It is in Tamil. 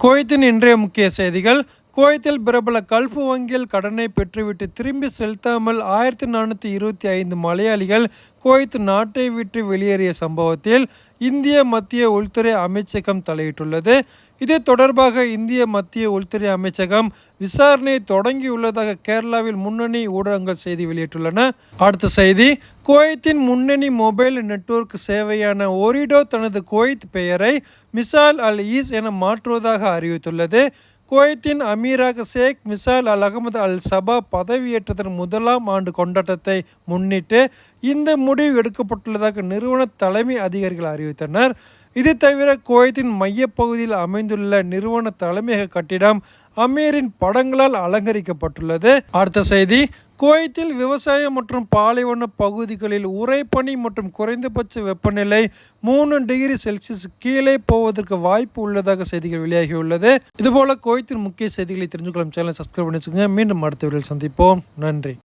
குவைத்தின் இன்றைய முக்கிய செய்திகள் குவைத்தில் பிரபல கல்ஃபு வங்கியில் கடனை பெற்றுவிட்டு திரும்பி செலுத்தாமல் ஆயிரத்தி நானூற்றி இருபத்தி ஐந்து மலையாளிகள் குவைத் நாட்டை விட்டு வெளியேறிய சம்பவத்தில் இந்திய மத்திய உள்துறை அமைச்சகம் தலையிட்டுள்ளது. இது தொடர்பாக இந்திய மத்திய உள்துறை அமைச்சகம் விசாரணை தொடங்கியுள்ளதாக கேரளாவில் முன்னணி ஊடகங்கள் செய்தி வெளியிட்டுள்ளன. அடுத்த செய்தி குவைத்தின் முன்னணி மொபைல் நெட்வொர்க் சேவையான ஒரிடோ தனது குவைத் பெயரை மிசால் அல் ஈஸ் என மாற்றுவதாக அறிவித்துள்ளது. குவைத்தின் அமீராக ஷேக் மிசால் அல் அகமது அல் சபா பதவியேற்றதன் முதலாம் ஆண்டு கொண்டாட்டத்தை முன்னிட்டு இந்த முடிவு எடுக்கப்பட்டுள்ளதாக நிறுவன தலைமை அதிகாரிகள் அறிவித்தனர். இது தவிர குவைத்தின் மையப்பகுதியில் அமைந்துள்ள நிறுவன தலைமையக கட்டிடம் அமீரின் படங்களால் அலங்கரிக்கப்பட்டுள்ளது. அடுத்த செய்தி குவைத்தில் விவசாயம் மற்றும் பாலைவன பகுதிகளில் உறைபனி மற்றும் குறைந்தபட்ச வெப்பநிலை மூணு டிகிரி செல்சியஸ் கீழே போவதற்கு வாய்ப்பு உள்ளதாக செய்திகள் வெளியாகியுள்ளது. இதுபோல குவைத்தின் முக்கிய செய்திகளை தெரிஞ்சுக்கொள்ளும் சேனலை சப்ஸ்கிரைப் பண்ணி வச்சுக்கோங்க. மீண்டும் அடுத்த வீடியோவில் சந்திப்போம். நன்றி.